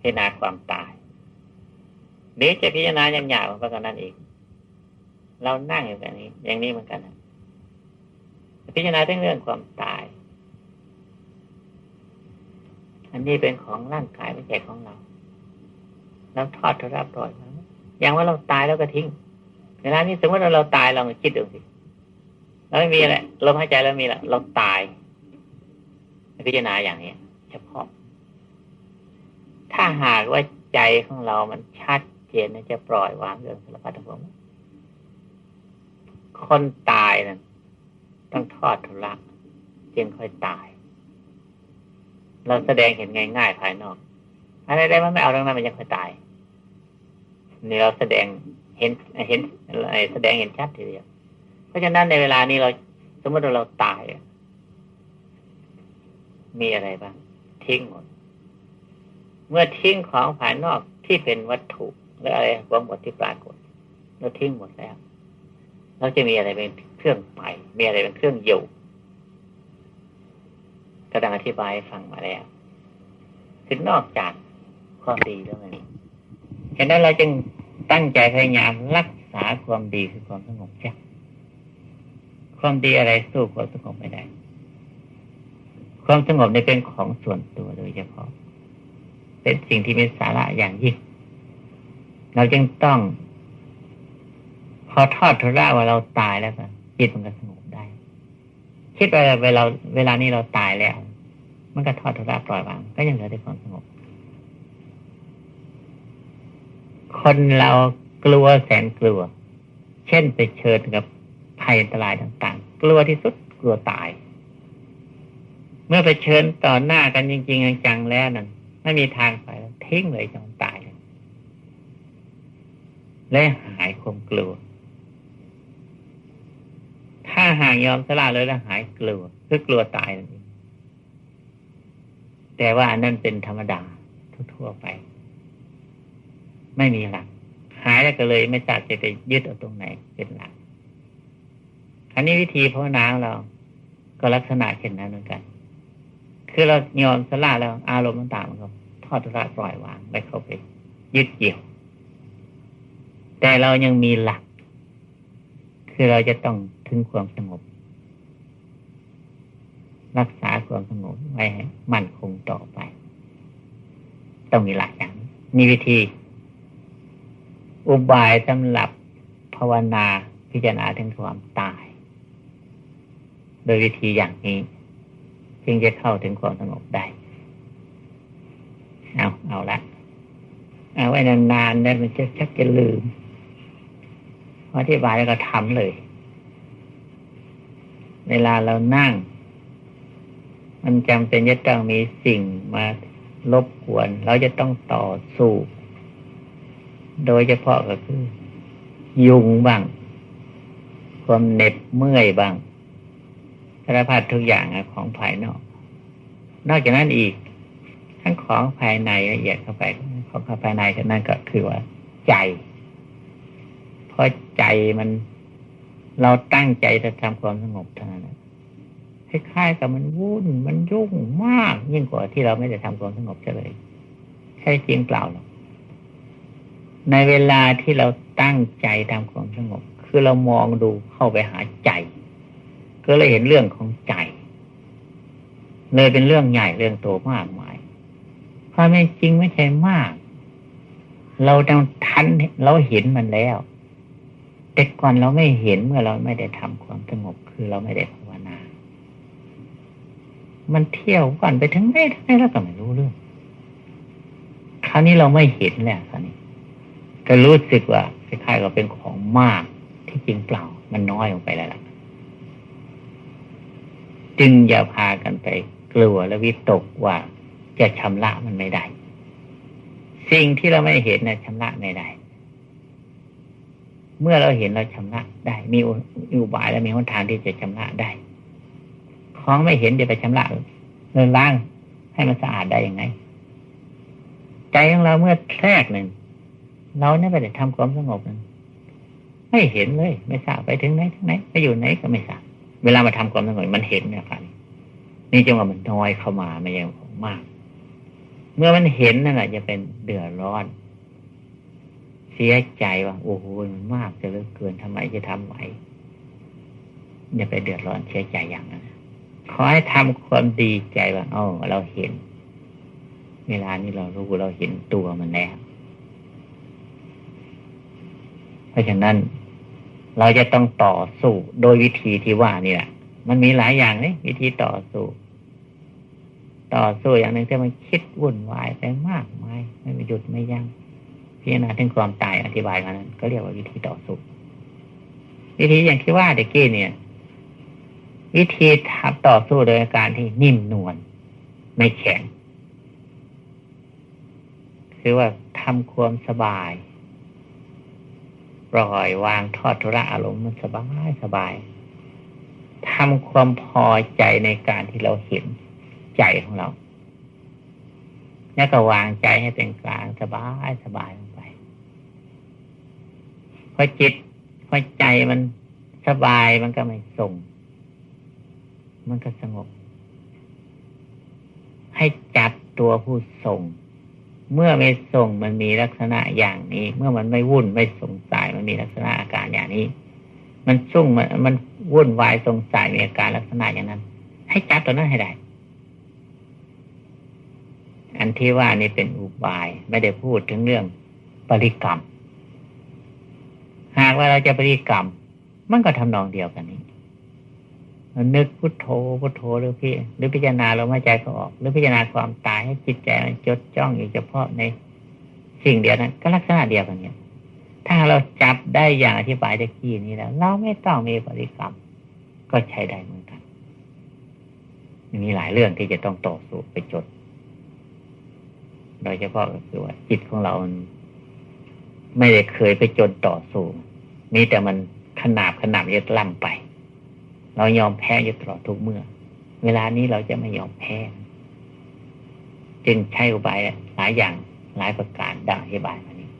พิจารณาความตาย หรือจะพิจารณาอย่างหยาบกว่านั้นอีกเรานั่งอยู่แบบนี้ อย่างนี้เหมือนกันพิจารณาเรื่องความตาย อันนี้เป็นของร่างกายไม่ใช่ของเรา เราทอดทรับปล่อยอย่างว่าเราตายแล้วก็ทิ้งเวลานี้สมมติว่าเราตายเราคิดดูสิเราไม่มีอะไรลมหายใจแล้วมีละเราตาย พิจารณาอย่างนี้เฉพาะ ถ้าหากว่าใจของเรามันชัดเจนจะปล่อยวางเรื่องสารพัดทั้งปวงคนตายนั่นต้องทอดทุลักจึงค่อยตาย เราแสดงเห็นง่ายๆภายนอกอะไรได้มันไม่เอาเรื่องนั้นมันยังค่อยตายนี่เราแสดงเห็นเห็นแสดงเห็นชัดทีเดียวเพราะฉะนั้นในเวลานี้เรา สมมติเราตายมีอะไรบ้างทิ้งหมด เมื่อทิ้งของภายนอกที่เป็นวัตถุหรืออะไรบางหมดที่ปรากฏเราทิ้งหมดแล้วเราจะมีอะไรเป็นเครื่องไปมีอะไรเป็นเครื่องอยู่กระดังอธิบายฟังมาแล้วคือนอกจากความดีแล้วมันฉะนั้นเราจึงตั้งใจพยายามรักษาความดีคือความสงบจ้ะความดีอะไรสู้ความสงบไม่ได้ ความสงบในเป็นของส่วนตัวโดยเฉพาะ เป็นสิ่งที่มีสาระอย่างยิ่ง เราจึงต้อง พอทอดทุระว่าเราตายแล้วก็จิตมันก็สงบได้ คิดไปเวลาเวลานี้เราตายแล้ว มันก็ทอดทุระปล่อยวาง ก็ยังเหลือแต่ความสงบ คนเรากลัวแสนกลัว เช่นไปเชิญกับภัยอันตรายต่าง ๆ กลัวที่สุดกลัวตาย เมื่อไปเชิญต่อหน้ากันจริง ๆ จังๆแล้วนั่น ไม่มีทางไปแล้วทิ้งเลยจงตายและหายความกลัว ถ้าหากยอมสละเลยแล้วหายกลัวคือกลัวตายนั่นเองแต่ว่าอันนั้นเป็นธรรมดาทั่วไป ไม่มีหลัก หายแล้วก็เลยไม่ทราบจะไปยึดเอาตรงไหนเป็นหลักอันนี้วิธีภาวนาเรา ก็ลักษณะเช่นนั้นเหมือนกัน คือเรายอมสละแล้ว อารมณ์ต่างๆมันก็ทอดละปล่อยวางไม่เข้าไปยึดเกี่ยว แต่เรายังมีหลัก คือเราจะต้องถึงความสงบ รักษาความสงบไว้ให้มั่นคงต่อไป ต้องมีหลักอย่างนี้มีวิธี อุบายสำหรับภาวนาพิจารณาถึงความตาย โดยวิธีอย่างนี้ จึงจะเข้าถึงความสงบได้ เอาเอาละเอาไว้นานๆนั้มันจะชักจะลืมอธิบายแล้วก็ทำเลย เวลาเรานั่ง มันจำเป็นจะต้องมีสิ่งมารบกวน เราจะต้องต่อสู้ โดยเฉพาะก็คือ ยุงบ้าง ความเหน็บเมื่อยบ้าง สารพัดทุกอย่างของภายนอก นอกจากนั้นอีก ทั้งของภายในละเอียดเข้าไปของภายในฉะนั้นก็คือว่าใจ เพราะใจมันเราตั้งใจจะทำความสงบเท่านั้นคล้ายๆกับมันวุ่นมันยุ่งมากยิ่งกว่าที่เราไม่ได้ทำความสงบเลยใช่จริงเปล่าหรอกในเวลาที่เราตั้งใจทำความสงบ คือเรามองดูเข้าไปหาใจ ก็เลยเห็นเรื่องของใจ เลยเป็นเรื่องใหญ่เรื่องโตมากมายความจริงไม่ใช่มาก เราต้องทันเราเห็นมันแล้ว แต่ก่อนเราไม่เห็นเมื่อเราไม่ได้ทำความสงบคือเราไม่ได้ภาวนา มันเที่ยววันไปถึงไหนทั้งไหนแล้วก็ไม่รู้เรื่อง คราวนี้เราไม่เห็นแล้วคราวนี้ ก็รู้สึกว่าคล้ายๆกับเป็นของมากที่จริงเปล่า มันน้อยลงไปแล้วล่ะ จึงอย่าพากันไปกลัวและวิตกว่าจะชำระมันไม่ได้ สิ่งที่เราไม่เห็นนะชำระไม่ได้ เมื่อเราเห็นเราชำระได้ มีอุบายและมีหนทางที่จะชำระได้ของไม่เห็นจะไปชำระเลื่อนล้างให้มันสะอาดได้ยังไง ใจของเราเมื่อแทรกหนึ่งเราเนี่ยไม่ได้ทำความสงบนั้นไม่เห็นเลย ไม่ทราบไปถึงไหนถึงไหนไปอยู่ไหนก็ไม่ทราบ เวลามาทำความสงบมันเห็นเนี่ยครับนี่จังว่ามันน้อยเข้ามาไม่ยังมาก เมื่อมันเห็นนั่นแหละจะเป็นเดือดร้อน เสียใจว่าโอ้โหมันมากจะเลือเกินทำไมจะทำไหวอย่าไปเดือดร้อนเสียใจอย่างนั้นขอให้ทำความดีใจว่าอ๋อเราเห็น เวลานี้เรารู้เราเห็นตัวมันแล้ว เพราะฉะนั้น เราจะต้องต่อสู้โดยวิธีที่ว่านี่แหละมันมีหลายอย่างเลยวิธีต่อสู้ ต่อสู้อย่างหนึ่งที่มันคิดวุ่นวายไปมากมายไม่หยุดไม่ยัง้งพิจารณาถึงความตายอธิบายมานั้น ก็เรียกว่าวิธีต่อสู้วิธีอย่างที่ว่าเด็กกี้เนี่ย วิธีทับต่อสู้โดยการที่นิ่มนวลไม่แข็ง คือว่าทำความสบาย ปล่อยวางทอดทุระอารมณ์มันสบายสบายทำความพอใจในการที่เราเห็นใจของเรา แล้วก็วางใจให้เป็นกลางสบายสบายลงไปพอจิตพอใจมันสบายมันก็ไม่ส่ง มันก็สงบ ให้จับตัวผู้ส่ง เมื่อไม่ส่งมันมีลักษณะอย่างนี้ เมื่อมันไม่วุ่นไม่สงสัยมันมีลักษณะอาการอย่างนี้ มันสุ่งมันมันวุ่นวายสงสัยมีอาการลักษณะอย่างนั้น ให้จับตัวนั้นให้ได้อันที่ว่านี่เป็นอุบายไม่ได้พูดถึงเรื่องปริกรรม หากว่าเราจะปริกรรม มันก็ทำนองเดียวกันนี้ นึกพุทโธพุทโธหรือพี่หรือพิจารณาลมหายใจเขาออก หรือพิจารณาความตายให้จิตใจมันจดจ้องอยู่เฉพาะในสิ่งเดียวนั้นก็ลักษณะเดียวกันเนี่ยถ้าเราจับได้อย่างอธิบายตะกี้นี้แล้ว เราไม่ต้องมีปริกรรม ก็ใช้ได้เหมือนกันมีหลายเรื่องที่จะต้องต่อสู้ไปจด โดยเฉพาะก็คือว่าจิตของเรา ไม่ได้เคยไปจนต่อสู้ มีแต่มันขนาบขนาบยึดลั่งไป เรายอมแพ้อยู่ตลอดทุกเมื่อ เวลานี้เราจะไม่ยอมแพ้ จึงใช้อุบายหลายอย่างหลายประการดังอธิบายมานี้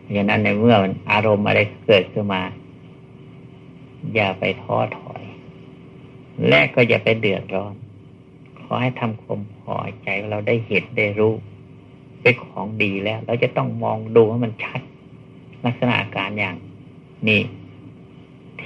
เพราะฉะนั้นในเมื่อมันอารมณ์อะไรเกิดขึ้นมา อย่าไปท้อถอย และก็อย่าไปเดือดร้อน ขอให้ทำความพอใจเราได้เห็นได้รู้เป็นของดีแล้ว เราจะต้องมองดูให้มันชัด ลักษณะอาการอย่างนี้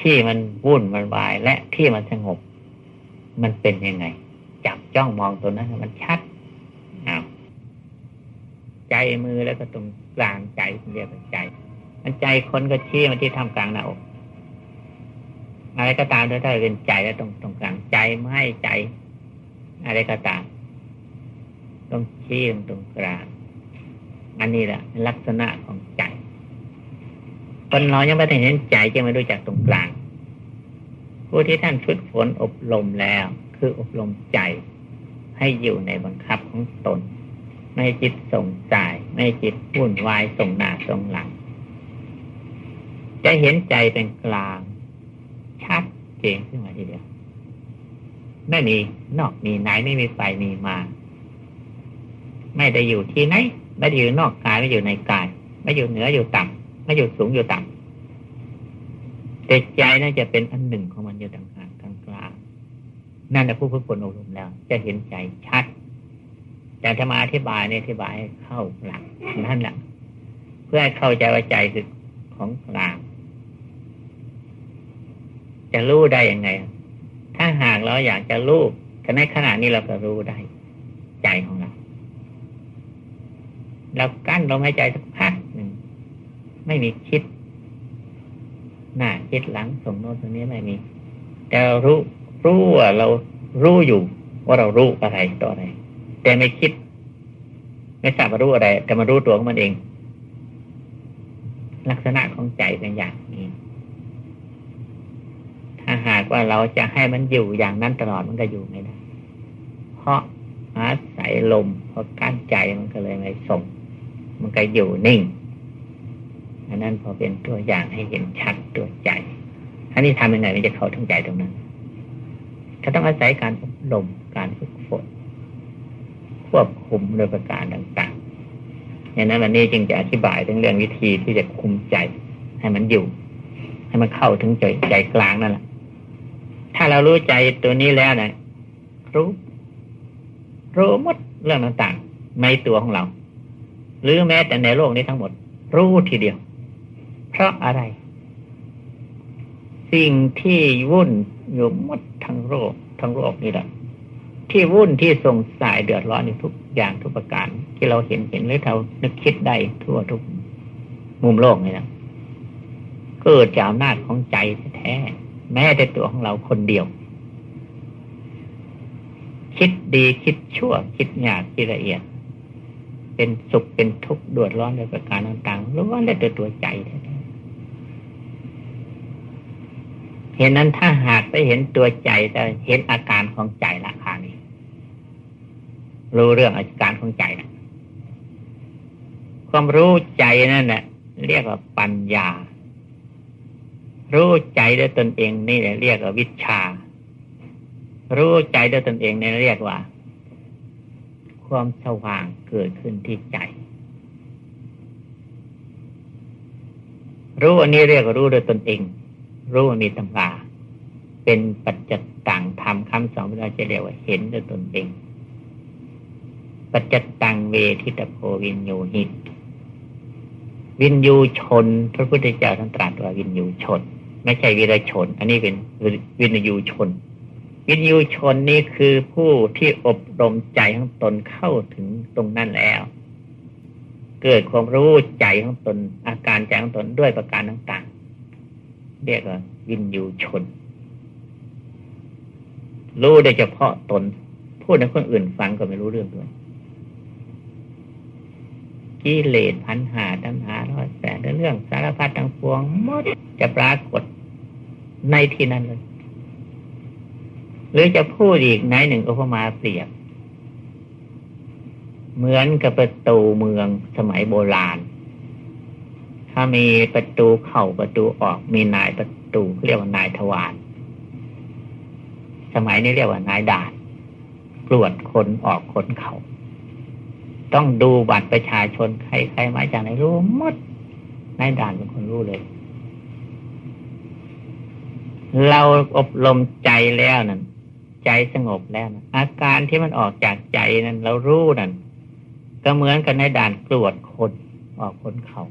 ที่มันวุ่นมันวาย และที่มันสงบ มันเป็นยังไง จับจ้องมองตัวนั้นมันชัดอ้าวใจมือแล้วก็ตรงกลางใจเรียกว่าใจ มันใจคนก็ชี้มาที่ทำกลางหน้าอกอะไรก็ตามถ้าเป็นใจแล้วตรงตรงกลางใจไม่ใจ อะไรก็ตามต้องชี้ตรงกลางอันนี้แหละลักษณะของใจ คนเรายังไม่ได้เห็นใจจะไม่รู้จักตรงกลาง ผู้ที่ท่านฝึกฝนอบรมแล้ว คืออบรมใจ ให้อยู่ในบังคับของตน ไม่จิตส่งใจไม่จิตวุ่นวายส่งหน้าส่งหลัง จะเห็นใจเป็นกลาง ชัดเจนขึ้นมาทีเดียวไม่มีนอกมีไหนไม่มีไปมีมา ไม่ได้อยู่ที่ไหน ไม่ได้อยู่นอกกายไม่อยู่ในกาย ไม่อยู่เหนืออยู่ต่ำ ไม่อยู่สูงอยู่ต่ำแต่ใจน่าจะเป็นอันหนึ่งของมันอยู่ต่างหากกลางกลางนั่นแหละผู้ฝึกฝนอบรมแล้ว จะเห็นใจชัด แต่ถ้ามาอธิบายเนี่ยอธิบายให้เข้าหลักนั่นแหละเพื่อให้เข้าใจว่าใจคือของกลางจะรู้ได้ยังไง ถ้าหากเราอยากจะรู้แต่ในขณะนี้เราก็รู้ได้ ใจของเรา เรากั้นลมหายใจสักพัก ไม่มีคิด หน้าคิดหลังส่งโน้ตตรงนี้ไม่มี แต่รารู้รู้ว่าเรารู้อยู่ว่าเรารู้อะไรต่ออะไร แต่ไม่คิด ไม่ทราบว่ารู้อะไร แต่มารู้ตัวของมันเอง ลักษณะของใจเป็นอย่างนี้ถ้าหากว่าเราจะให้มันอยู่อย่างนั้นตลอดมันก็อยู่ไม่ได้ เพราะอาศัยลมเพราะกั้นใจมันก็เลยไม่ส่ง มันก็อยู่นิ่ง อันนั้นพอเป็นตัวอย่างให้เห็นชัดตัวใจอันนี้ทำยังไงมันจะเข้าถึงใจตรงนั้นก็ต้องอาศัยการอบรมการฝึกฝนควบคุมโดยประการต่างๆอย่างนั้นวันนี้จึงจะอธิบายถึงเรื่องวิธีที่จะคุมใจ ให้มันอยู่ ให้มันเข้าถึงใจใจกลางนั่นแหละถ้าเรารู้ใจตัวนี้แล้วนะรู้รู้หมดเรื่องต่างๆ ในตัวของเรา หรือแม้แต่ในโลกนี้ทั้งหมด รู้ทีเดียว เพราะอะไร สิ่งที่วุ่นอยู่หมดทั้งโลกทั้งโลกนี่แหละที่วุ่นที่สงสายเดือดร้อนในทุกอย่างทุกประการ ที่เราเห็นเห็นหรือเรานึกคิดได้ทั่วทุกมุมโลกนี่นะเกิดจากอำนาจของใจแท้แม้แต่ตัวของเราคนเดียว คิดดีคิดชั่ว คิดหยาบคิดละเอียด เป็นสุขเป็นทุกข์ดวดร้อนในประการต่างๆล้วนแต่ตัวใจแท้ เห็นนั้นถ้าหากไปเห็นตัวใจจะเห็นอาการของใจราคานี้ รู้เรื่องอาการของใจนะความรู้ใจนั่นแหละเรียกว่าปัญญา รู้ใจด้วยตนเองนี่เรียกว่าวิชา รู้ใจด้วยตนเองนี่เรียกว่า ความสว่างเกิดขึ้นที่ใจ รู้อันนี้เรียกว่ารู้โดยตนเอง รู้ว่ามีตำราเป็นปัจจตังทำคำสอนเราจะเรียกว่าเห็นด้วยตนเอง ปัจจตังเวทิตโพวินโยหิต วินยูชน พระพุทธเจ้าท่านตรัสว่าวินยูชน ไม่ใช่วิรชน อันนี้เป็นวินยูชน วินยูชนนี่คือผู้ที่อบรมใจของตนเข้าถึงตรงนั้นแล้ว เกิดความรู้ใจของตนอาการใจของตนด้วยประการต่างๆ เรียกว่าวินยูชน รู้โดยเฉพาะตน พูดให้คนอื่นฟังก็ไม่รู้เรื่องด้วยกิเลสพันหาตัณหาร้อยแปดเรื่องสารพัดทั้งปวงมดจะปรากฏในที่นั้นเลย หรือจะพูดอีกในหนึ่งอุปมาเปรียบ เหมือนกับประตูเมืองสมัยโบราณ ถ้ามีประตูเข้าประตูออกมีนายประตูเรียกว่านายทวารสมัยนี้เรียกว่านายด่านตรวจคนออกคนเขา ต้องดูบัตรประชาชนใครใครมาจากไหนรู้หมดนายด่านเป็นคนรู้เลย เราอบรมใจแล้วนั่นใจสงบแล้วนะอาการที่มันออกจากใจนั้นเรารู้นั่นก็เหมือนกันในด่านตรวจคนออกคนเขา